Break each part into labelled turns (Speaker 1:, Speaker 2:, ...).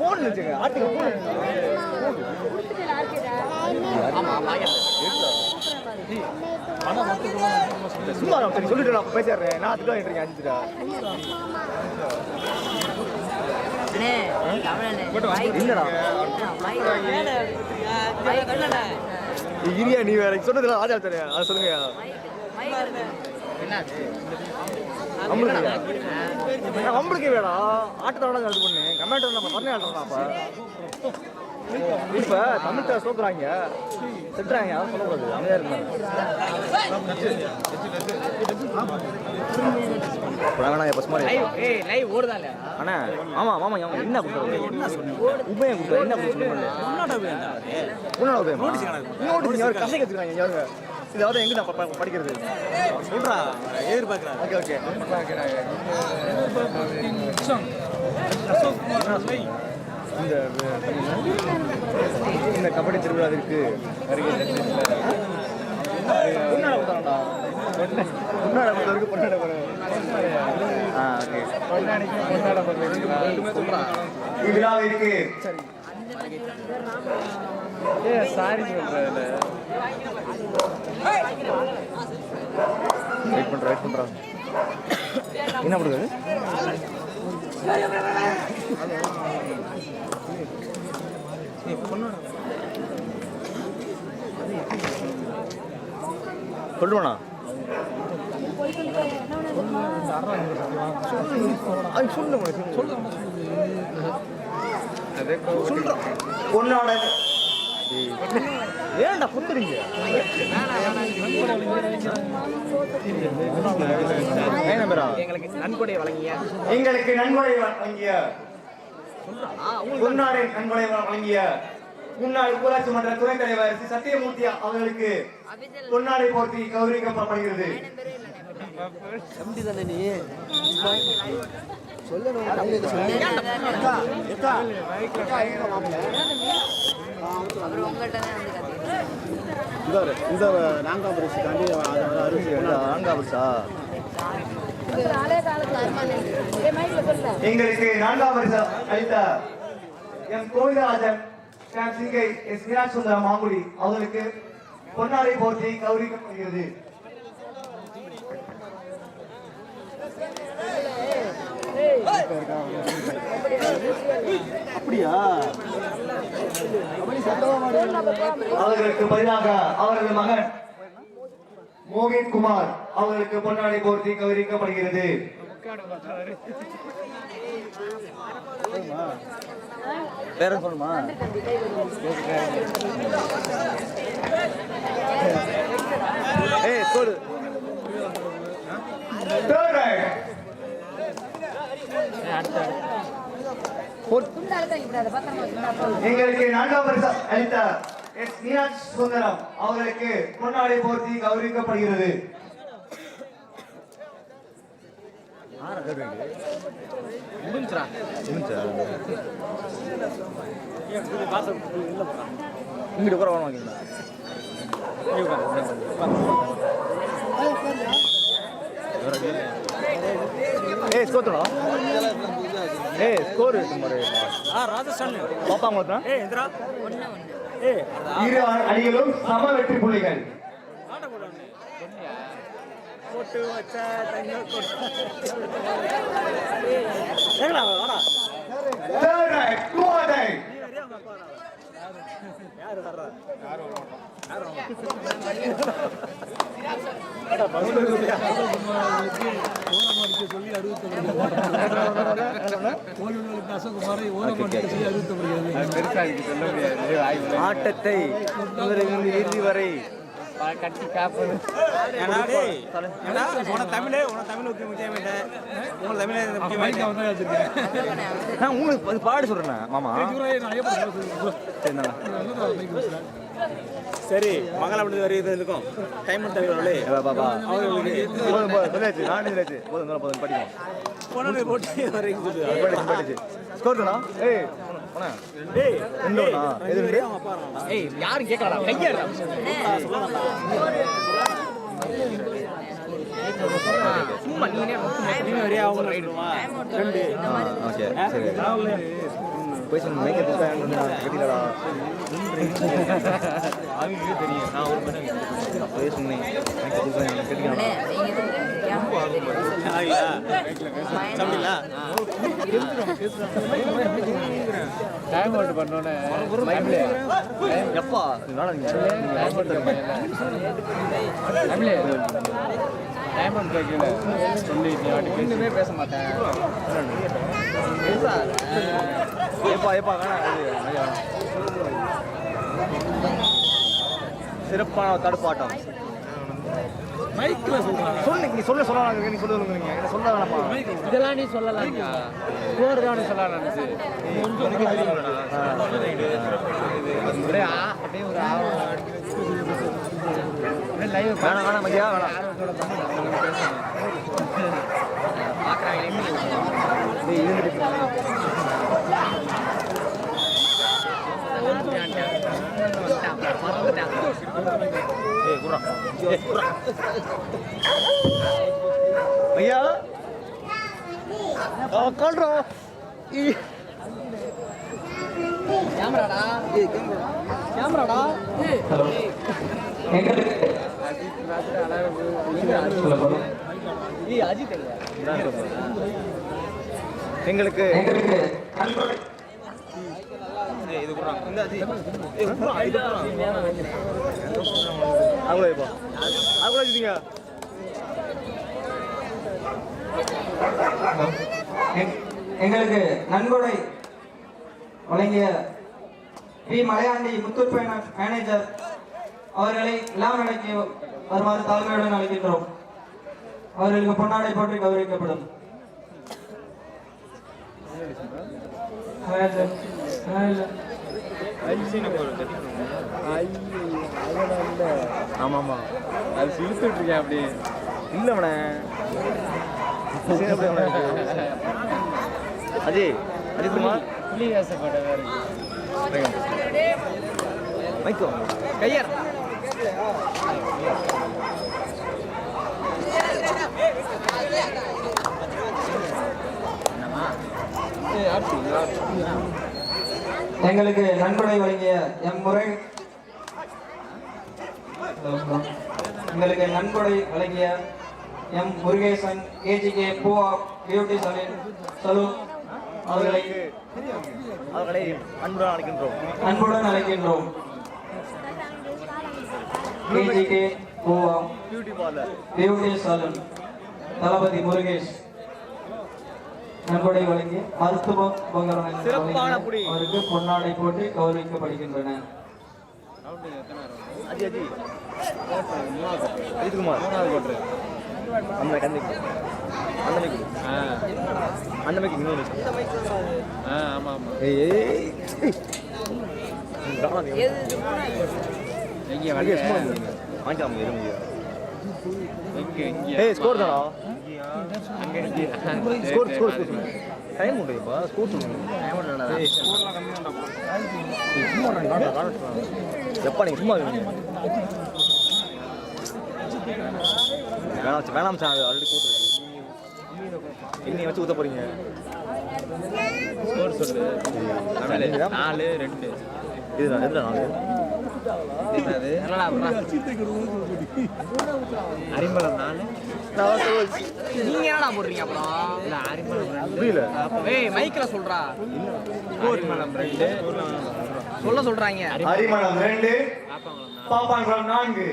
Speaker 1: Phone வச்சுங்க ஆட்டுக்கு phone சும்மா நான் சரி சொல்லிட்டு நான் பேசிடுறேன். நான் அதுதான் இருக்கேன் அஞ்சுடா. இரியா நீ வேற. சொன்னதுல ஆஜா தெரியா அதை சொல்லுங்க. நம்மளுக்கு நம்மளுக்கு வேடா ஆட்டத்தோட இது பண்ணு. கமெண்ட் நம்ம பண்ணி ஆடுறோம் அப்ப. இப்ப தமிழ்ல சோக்குறாங்க திட்டுறாங்க. யாரும் சொல்லக்கூடாது. அமைதியா இருந்தாங்க அண்ணா ஆமா ஆமா ஆமா. என்ன கொடுத்தாரு என்ன சொன்னீங்க? உபயம் கொடுத்தாரு என்ன கொடுத்தாரு உன்னோட உபயம் நோட்டீஸ் யாரும் கசை கத்துக்கிறாங்க யாருங்க இதாவது எங்க நான் ப- படிக்கிறது
Speaker 2: சொல்றா எதிர்பார்க்கறா
Speaker 1: ஓகே ஓகே இந்த இந்த கபடி பொன்னாட கொடுத்தாங்கடா பொன்னாட கொடுத்தவருக்கு பொன்னாட ஆ ஓகே பொன்னாடிக்கு பொன்னாட இவ்விழாவிற்கு ஏ சாரி சொல்றேன். வெயிட் பண்றேன் வெயிட் பண்றேன் என்ன பண்ணுறது? சொல்லுவானா அது சொல்லு சொல்லு. சொல்றோம் பொண்ணோட ஏன்டா குத்துறீங்க
Speaker 2: எங்களுக்கு நன்கொடை வழங்கிய
Speaker 1: எங்களுக்கு நன்கொடை வழங்கிய நன்கொடை வழங்கிய முன்னாள் ஊராட்சி மன்ற துணைத் தலைவர் சி. சத்தியமூர்த்தி அவர்களுக்கு பொன்னாடை போர்த்தி கௌரவிக்கப்படுகிறது
Speaker 3: அப்புறம் உங்கள்கிட்ட தான் வந்து கத்திக்கிறேன்
Speaker 1: இந்த நான்காம் நான்காம் எங்களுக்கு நான்காம் பரிசு அளித்த எம் கோவிந்தராஜன் கேம் சிங்கை எஸ் மீனாட்சி சுந்தரம் மாங்குடி அவர்களுக்கு பொன்னாடை போர்த்தி கௌரவிக்கப்படுகிறது. அப்படியா? அவர்களுக்கு பதிலாக அவரது மகன் மோகித் குமார் அவர்களுக்கு பொன்னாடை போர்த்தி கௌரவிக்கப்படுகிறது வேற சொல்லுமா? ஏய் சொல்லு. Right. எங்களுக்கு நான்காம் பரிசு அளித்த எஸ் மீனாட்சி சுந்தரம் அவர்களுக்கு பொன்னாடை போர்த்தி கௌரவிக்கப்படுகிறது. இங்கிட்டு கூட வாங்க ஏய்
Speaker 2: ராஜஸ்தான்
Speaker 1: பாப்பா மொத்தம்?
Speaker 2: ஏய் இந்திரா
Speaker 3: ஒன்று ஒன்று
Speaker 2: ஏய்
Speaker 1: இரு அணிகளும் சம வெற்றி புள்ளிகள்.
Speaker 2: போட்டு வச்ச தங்க ஏங்களா வாடா. யாரு வர்றா?
Speaker 1: ஆட்டத்தை இறுதி வரை
Speaker 2: ஏன்னா உன தமிழே உன தமிழ் முக்கியம் முக்கியம்
Speaker 1: நான் உங்களுக்கு பாடு சொல்றேன் மாமா. சரி
Speaker 2: மங்களம் வரி இது இருக்கும் டைம்
Speaker 1: பா.
Speaker 2: அவங்களுக்கு
Speaker 1: போதும் போதும், போதும் படிக்கும்
Speaker 2: போனது போட்டு வரைக்கும் சொல்லு
Speaker 1: ஸ்கோர் தானா ஏய் போன
Speaker 2: டேய்
Speaker 1: ரெண்டு ஒண்ணா? எது ரெண்டு?
Speaker 4: ஏய் யாரும் கேட்கலாம் கையா
Speaker 3: சும்மா நீனே நீ ஒரே அவங்க ரெண்டு
Speaker 1: ஓகே சரி போய் மேக்கப் கட்டிலடா
Speaker 3: அவங்களுக்கு தெரியும் நான் ஒரு மணி
Speaker 1: போய் சொன்னேன் மேக்கப் கட்டிக்கலாம்
Speaker 5: அண்ணே, நீங்க எதுக்கு கேமரா தெரியும்.
Speaker 3: ஆகியா சாப்பிட்டீங்களா
Speaker 2: டைம் அவுட் பண்ணோன்னே
Speaker 1: எப்பா
Speaker 2: டைம் அவுட் டைம் அவுட் சொல்லி
Speaker 1: பேச மாட்டேன் ஏப்பா எப்பா வேணாம் சிறப்பான தடுப்பாட்டம்.
Speaker 2: மைக்ல சொல்றாங்க
Speaker 1: சொல்லு நீ சொல்ல சொல்லலாம் நீ சொல்ல சொல்லுங்க என்ன சொல்ல வேணாமா
Speaker 2: இதெல்லாம் நீ சொல்லலாம். ஸ்கோர் தான் நீ சொல்லலாம் அப்படியே ஒரு லைவ்
Speaker 1: வேணாம் வேணாம் மதியா வேணாம்.
Speaker 2: ஆர்வத்தோட பண்ணி நம்ம பேசணும்
Speaker 1: டேய், இருந்துட்டு ஏய் குர்ரா ஏய் குர்ரா ஐயா ஆ கால்ரா கேமராடா கேமராடா எங்களுக்கு ஏய், இது குர்ரா இந்த அஜித் ஏய் குர்ரா இது குர்ரா அவங்களே இப்போ அவங்களே
Speaker 6: எங்- எங்களுக்கு நன்கொடை வழங்கிய P Malaiyandi Muthoot finance manager அவர்களை இல்லாமலைக்கு வருமாறு தாழ்மையுடன் அழைக்கின்றோம் அவர்களுக்கு பொன்னாடை போற்றி கௌரவிக்கப்படும் மேனேஜர், மேனேஜர்.
Speaker 1: ஆமா ஆமா
Speaker 2: அது சிரித்துட்டு இருக்கேன் அப்படியே
Speaker 1: இல்ல அவனே அஜய் அஜித் குமார்
Speaker 2: புள்ளி வேசப்பட்டதா இருக்கு
Speaker 6: எங்களுக்கு நன்கொடை வழங்கிய எம் முறை. எங்களுக்கு நன்கொடை வழங்கிய M Murugesan AGK Poova beauty salon salon அவர்களை
Speaker 1: அவர்களை அன்புடன் அழைக்கின்றோம்.
Speaker 6: அன்புடன் அழைக்கின்றோம். AGK Poova
Speaker 1: beauty parlour
Speaker 6: beauty salon தளபதி முருகேஷ். நன்கொடை வழங்கி மருத்துவ உபகரணங்கள்
Speaker 1: சிறப்பான
Speaker 6: வழங்கி
Speaker 1: புடி.
Speaker 6: அவருக்கு பொன்னாடை போட்டு கௌரவிக்கப்படுகின்றன
Speaker 1: சும்மா இருங்க. ஏய் ஸ்கோர் தானா ஸ்கோர் ஸ்கோர் ஸ்கோர் டைம் உண்டு இப்போ ஸ்கோர். எப்பா நீங்க சும்மா வேணாம் வேணாம் சார் ஆல்ரெடி கூட்டு இன்னி வச்சு ஊத்த போறீங்க?
Speaker 2: ஸ்கோர் சொல்லு. நாலு ரெண்டு.
Speaker 1: இதுதான் எதுல நாலு.
Speaker 2: அரிமளம் நாலு
Speaker 3: நீங்க என்னடா போடுறீங்க அப்புறம்
Speaker 2: இல்லை அரிமளம் ரெண்டு.
Speaker 1: புரியல.
Speaker 3: ஏய் மைக்ல சொல்றா.
Speaker 2: அரிமளம் ரெண்டு.
Speaker 3: சொல்ல சொல்றாங்க.
Speaker 7: அரிமளம் ரெண்டு.
Speaker 2: பாப்பாங்குளம்
Speaker 7: நான்கு.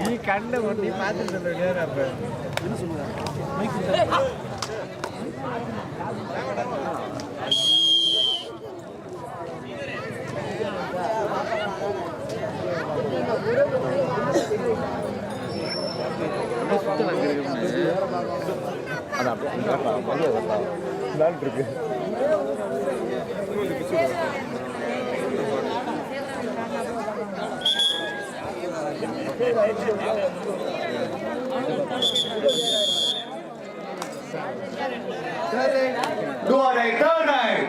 Speaker 2: நீ கண்ணை ஒட்டி
Speaker 1: பார்த்துட்டு அது குத்திருங்க ஐயோ அது தண்ணி
Speaker 2: đùa đầy tơ này.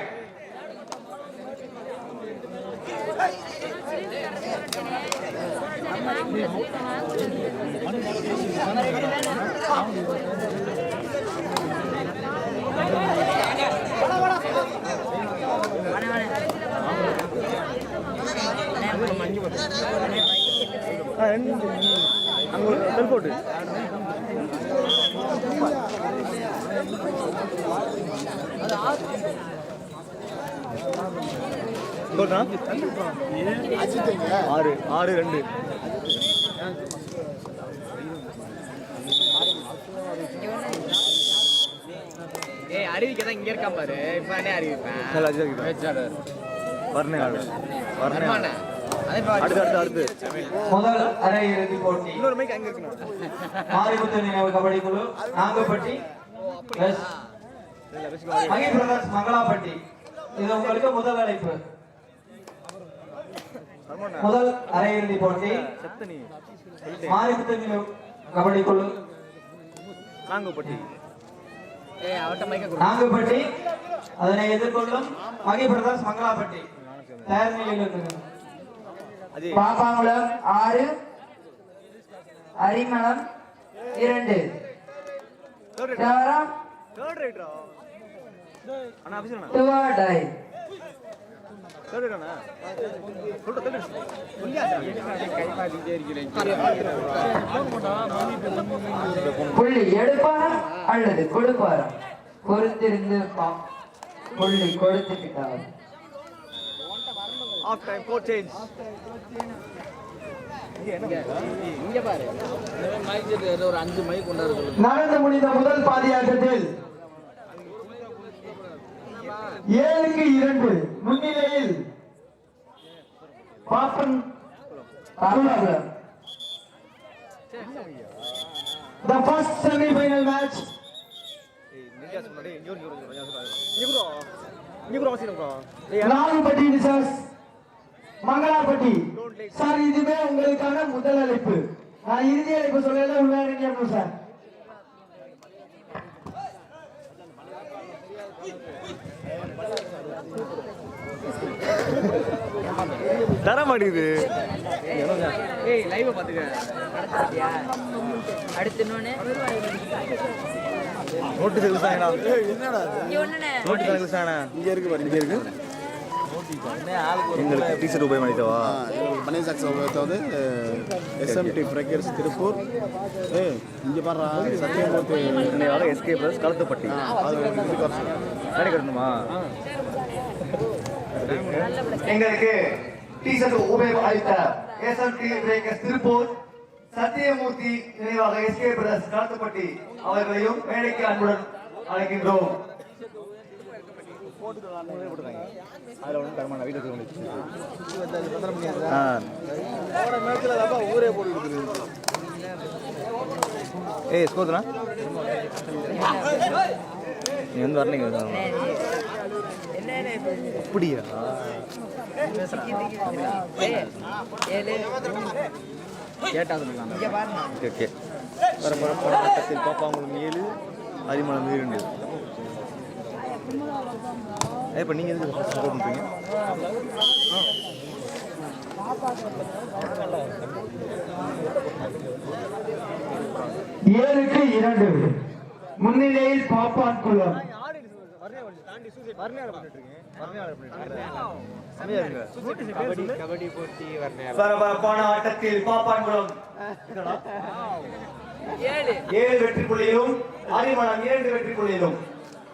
Speaker 2: Hãy subscribe
Speaker 1: cho kênh Ghiền Mì Gõ Để không bỏ
Speaker 7: lỡ những video hấp
Speaker 1: dẫn ரெண்டு அங்கே ஒரு செல் போட்டு ஆறு ஆறு ரெண்டு
Speaker 2: ஏய் அறிவிக்க இங்க இருக்கான் பாரு. இப்ப அறிவிப்பேன்.
Speaker 1: வர்ணே ஆடு வர்ணே. ஆடு
Speaker 2: அதே
Speaker 1: அடுத்து அடுத்து அடுத்து
Speaker 6: முதல் போட்டி.
Speaker 1: மைக் அங்கே இருக்கணும்
Speaker 6: மாரிமுத்து நினைவு கபடி குழு நாகப்பட்டி எஸ் மகி பிரதர்ஸ் மங்களாப்பட்டி. இது உங்களுக்கு முதல் அழைப்பு. முதல் அரையிறுதி போட்டி. மாரிமுத்து நினைவு கபடி குழு.
Speaker 1: நாங்கப்பட்டி
Speaker 6: நாகப்பட்டி. அதனை எதிர்கொள்ளும் மகி பிரதர்ஸ் மங்களாப்பட்டி. தயார் நிலையில் இருக்கிறது
Speaker 8: பாப்பாங்குளம் ஆறு அரிமளம் இரண்டு. புள்ளி எடுப்பாரா? அல்லது கொடுப்பாரா? பொறுத்திருந்து புள்ளி கொடுத்துட்டார்
Speaker 1: ஆஃப் டைம் கோட் சேஞ்ச்
Speaker 8: நடந்து முடிந்த முதல் பாதியாட்டத்தில் ஏழுக்கு இரண்டு முன்னிலையில் பாப்பன் Pappankulam The first semi-final match Mangalapatti. Sir இதுவே உங்களுக்கான முதல் அழைப்பு. நான் இறுதி அழைப்பு சொல்லல உள்ளாரீங்க சார்.
Speaker 1: தர மாட்டேங்குது
Speaker 2: ஏய் லைவ் பாத்துக்க
Speaker 3: அடுத்து இன்னொன்னு.
Speaker 1: நோட்டு செலுத்தாங்கடா என்னடா நோட்டு செலுத்தாங்கடா
Speaker 4: இங்க இருக்கு பாரு இங்க இருக்கு.
Speaker 1: எங்களுக்கு டீச்சர் உபயோகம் பண்ணிட்டவா
Speaker 4: மணி சாக்ஸ் அதாவது எஸ்எம்டி ஃப்ரெக்கர்ஸ் திருப்பூர். ஏ இங்க பாரு சத்தியமூர்த்தி.
Speaker 1: SK plus கலத்துப்பட்டி. கடை கட்டணுமா
Speaker 8: எங்களுக்கு டீசர்ட் உபயோகம் அளித்த எஸ்எம்டி பிரேக்கர்ஸ் திருப்பூர் சத்தியமூர்த்தி நினைவாக எஸ்கே பிரதர்ஸ் காத்துப்பட்டி அவர்களையும் மேடைக்கு அன்புடன் அழைக்கின்றோம்.
Speaker 1: அதில் ஒன்றும் தரமான ஆ
Speaker 4: ஊரே போட்டு
Speaker 1: ஏய் ஸ்கோர்னா நீ வந்து வரலீங்க அப்படியா
Speaker 3: ஏழு
Speaker 2: கேட்டா
Speaker 1: ஓகே ஓகே வர வர போன ஆட்டத்தில் ஏழு அரிமளம் இரண்டு இப்போ நீங்கள் எதுக்கு சப்போர்ட் பண்ணுறீங்க
Speaker 8: ஏழுக்கு இரண்டு. முன்னிலையில் பாப்பான் குளம்.
Speaker 2: கபடி போட்டி வரணும்
Speaker 8: பரபரப்பான ஆட்டத்தில்
Speaker 3: ஏழு.
Speaker 8: ஏழு வெற்றி புள்ளியிலும் அரிமளம் இரண்டு வெற்றி புள்ளியிலும்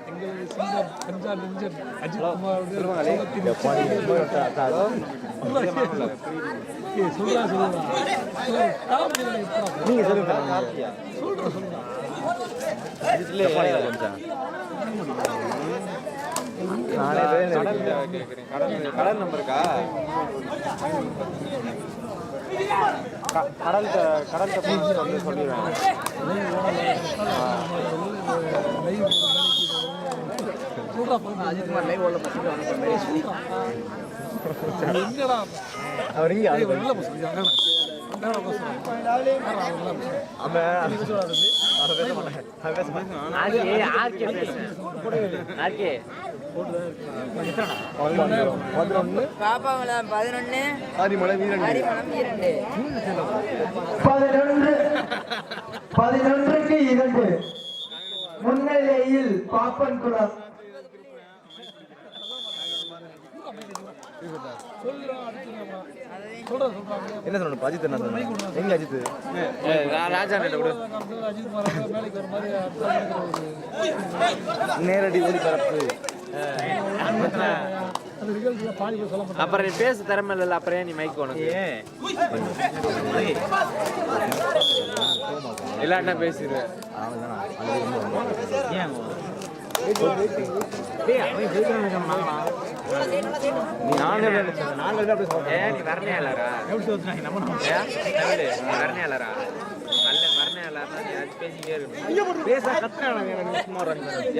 Speaker 3: எட்டு முன்னிலையே சொல்லுங்க எட்டு மட்டும்
Speaker 2: பாப்பா பாப்பா அப்படியே வெளில வாப்பா சைடுல பாருங்க பாப்பா
Speaker 1: அப்படியே இருக்கு. ஏய்,
Speaker 2: ராஜா வந்து நான் லைவ்ல
Speaker 8: ஒரு வீரருக்கு டூ ஓட்டை
Speaker 1: சொல்லுவாங்களே. எப்பா, நீங்க போய் தா- தா- நீங்க சொல்லுங்க எப்பா, நீங்க கொஞ்சம். நானே வேலை இருக்கு.
Speaker 4: கடல் கடல் நம்பர் இருக்கா? கடல் கடல் வந்து சொல்லிடுவேன்
Speaker 1: மாட்டான். அவன் பேச மாட்டான். பதினொன்னு, பதினொன்னு,
Speaker 3: பாப்பாங்களா பதினொன்னு
Speaker 1: ஆதிமலை வீரன்
Speaker 3: அரிமளம் இரண்டு
Speaker 8: பதினொன்று பதினொன்றுக்கு இரண்டு முன்னிலையில் பாப்பன் குளம்
Speaker 1: என்ன சொல்லணும் அஜித் என்ன சொல்லணும் எங்க அஜித்?
Speaker 2: ராஜா கூட.
Speaker 1: நேரடி ஒளிபரப்பு.
Speaker 2: அப்புறம் நீ பேச திறமை இல்ல அப்புறம் ஏன் நீ மைக் உனக்கு? இல்லாட்டா பேசிடுவேன். ஏன்?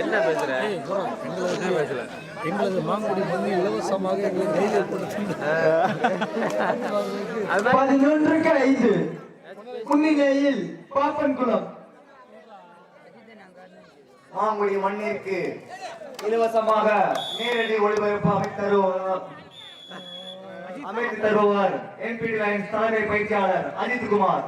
Speaker 2: என்ன பேசுற? என்ன பேசல
Speaker 9: எங்களது மாங்குடி வந்து இலவசமாக எங்களுக்கு
Speaker 2: அது மாதிரி
Speaker 8: பதினொன்றுக்கு ஐந்து முன்னிலையில் பாப்பன் குளம் மாங்குடி மண்ணிற்கு இலவசமாக நேரடி ஒளிபரப்பு அமைத்து தருவார் அமைத்து தருபவர் என்பிடி லைன்ஸ் தலைமை பயிற்சியாளர் அஜித் குமார்.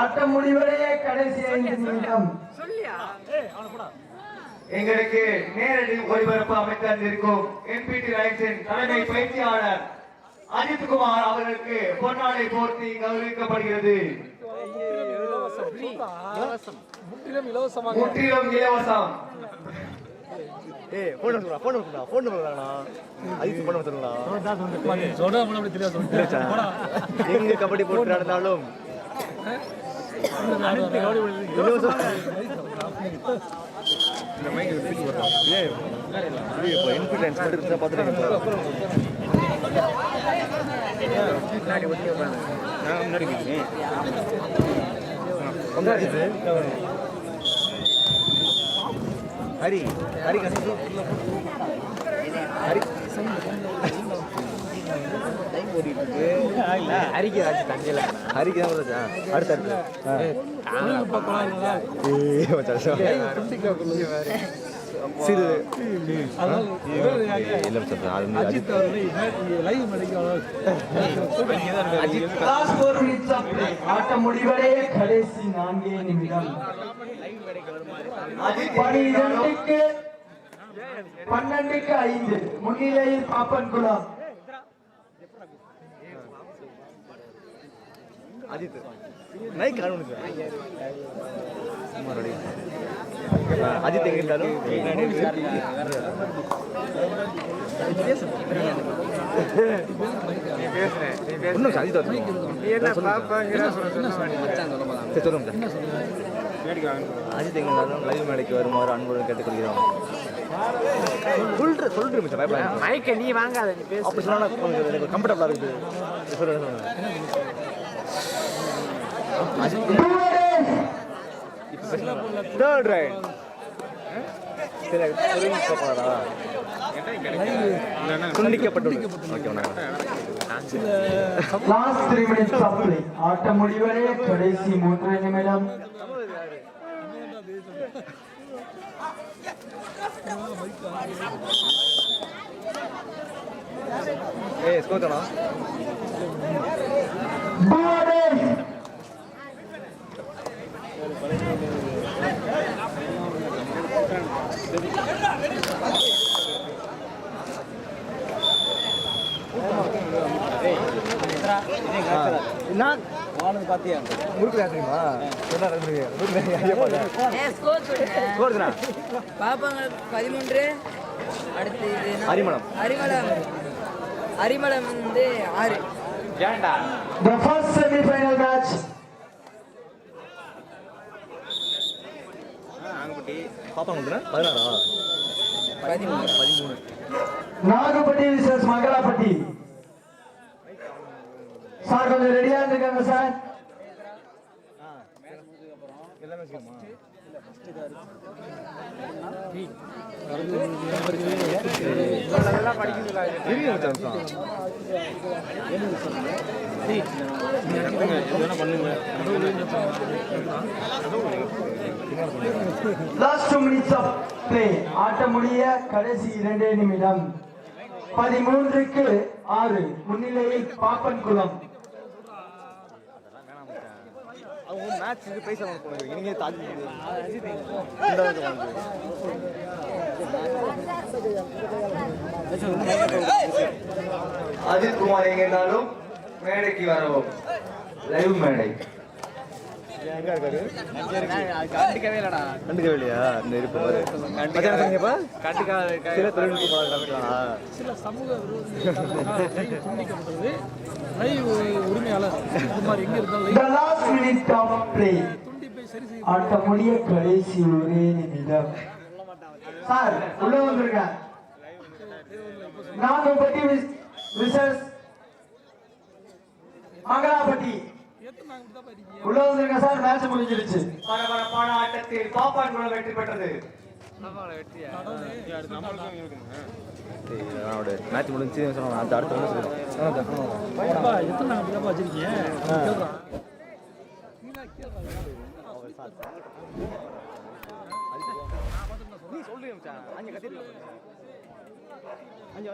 Speaker 8: ஆட்டம் முடிவடைய கடைசி ஐந்து நிமிடம். எங்களுக்கு நேரடி ஒளிபரப்பு அமைத்து இருக்கும் என்பிடி லைன்ஸின் தலைமை பயிற்சியாளர் அஜித் குமார் அவர்களுக்கு பொன்னாடை போர்த்தி கௌரவிக்கப்படுகிறது.
Speaker 9: முற்றிலும் இலவசமாக.
Speaker 8: முற்றிலும் இலவசம்.
Speaker 1: ஏய்? சொல்ற
Speaker 9: தெரியாது?
Speaker 1: இல்ல சார். எங்க கபடி போட்டு நடந்தாலும். இலவசம். ஏய், ஹரி ஹரி ஹரி
Speaker 2: தங்கல
Speaker 1: ஹரிக்கு தான் வருதா? அடுத்து சிறு.
Speaker 8: ஆட்டம் முடிவடைய கடைசி நான்கே நிமிடம் பனிரெண்டுக்கு பன்னெண்டுக்கு ஐந்து முன்னிலையில் பாப்பன் குளம்
Speaker 1: அஜித் நைக் காணும் சார் வரணும்.
Speaker 2: என்ன பாப்பாங்கிற
Speaker 1: சரி சொல்லுங்க. சார் அஜித் எங்க இருந்தாலும் லைவ் மேடைக்கு வருமாறு அன்புடன் கேட்டுக்கொள்கிறோம். சொல்ற சொல்றேன் மச்சான் பயப்படாத
Speaker 2: மைக்க நீ வாங்காத நீ பேசு.
Speaker 1: அப்படி சொன்னா எனக்கு கம்ஃபர்டபுளா இருக்குது. சொல்லுங்க சொல்லுங்க தேர்ட் ரைட் சில துணிக்கப்படாதா துண்டிக்கப்பட்டுள்ளது okay
Speaker 8: last three minutes third right ஆட்டம் முடிவடைய கடைசி மூன்று நிமிடம் பாரத்
Speaker 1: நான் வானது பாத்தியா முறுக்கு தெரியுமா என்ன நடந்துருக்கு முறுக்கு ஐயா பாரு
Speaker 3: ஏ ஸ்கோர் சொல்லுங்க
Speaker 1: ஸ்கோர் தானா
Speaker 3: பாப்பாங்க பதிமூன்று அடுத்து?
Speaker 1: அரிமளம்.
Speaker 3: அரிமளம் அரிமளம் வந்து ஆறு
Speaker 2: ஏன்டா
Speaker 8: The first semi-final match
Speaker 2: நாங்கப்பட்டி
Speaker 1: பாப்பா உங்களுக்கு பதினாறா
Speaker 3: பதிமூணு
Speaker 1: பதிமூணு
Speaker 8: நாகப்பட்டி விசஸ் மங்களாப்பட்டி சார் கொஞ்சம் ரெடியா இருந்திருக்காங்க சார்
Speaker 1: எல்லாமே.
Speaker 8: லாஸ்ட் மினிட்ஸ் ஆஃப் பிளே ஆட்ட முடிய கடைசி இரண்டே நிமிடம். பதிமூன்றுக்கு ஆறு. முன்னிலையில் பாப்பன் குளம்
Speaker 10: அஜித் குமார் எங்கிருந்தாலும் மேடைக்கு வரவும். லைவ் மேடை.
Speaker 1: எங்க இருக்காரு?
Speaker 2: கண்டுக்கவே இல்லடா.
Speaker 1: கண்டுக்கவே இல்லையா? இந்த இருப்பு பாரு. மச்சான் சொன்னீங்கப்பா
Speaker 2: கண்டுக்காத
Speaker 1: சில தொழில்நுட்ப காமிக்கலாம்
Speaker 9: சில சமூக விரோதிகள் துண்டிக்கப்படுறது லைவ் உரிமையாளர். எங்க இருந்தாலும் துண்டிப்பை சரி செய்ய
Speaker 8: ஆட்ட முடிய கடைசி ஒரே நிமிடம். சார் உள்ள வந்துருங்க. நாகப்பட்டி விசஸ் மங்களாப்பட்டி. உள்ள வந்துருங்க சார் மேட்ச் முடிஞ்சிருச்சு.
Speaker 10: பரபரப்பான ஆட்டத்தில் பாப்பான் குளம் வெற்றி பெற்றது.
Speaker 1: மேட்ச் முடிஞ்சு சொன்னாங்க அடுத்த அடுத்த
Speaker 9: எத்தனை வச்சிருக்கீங்க.
Speaker 1: நீ மச்சான். அங்க கத்திட்டு அங்க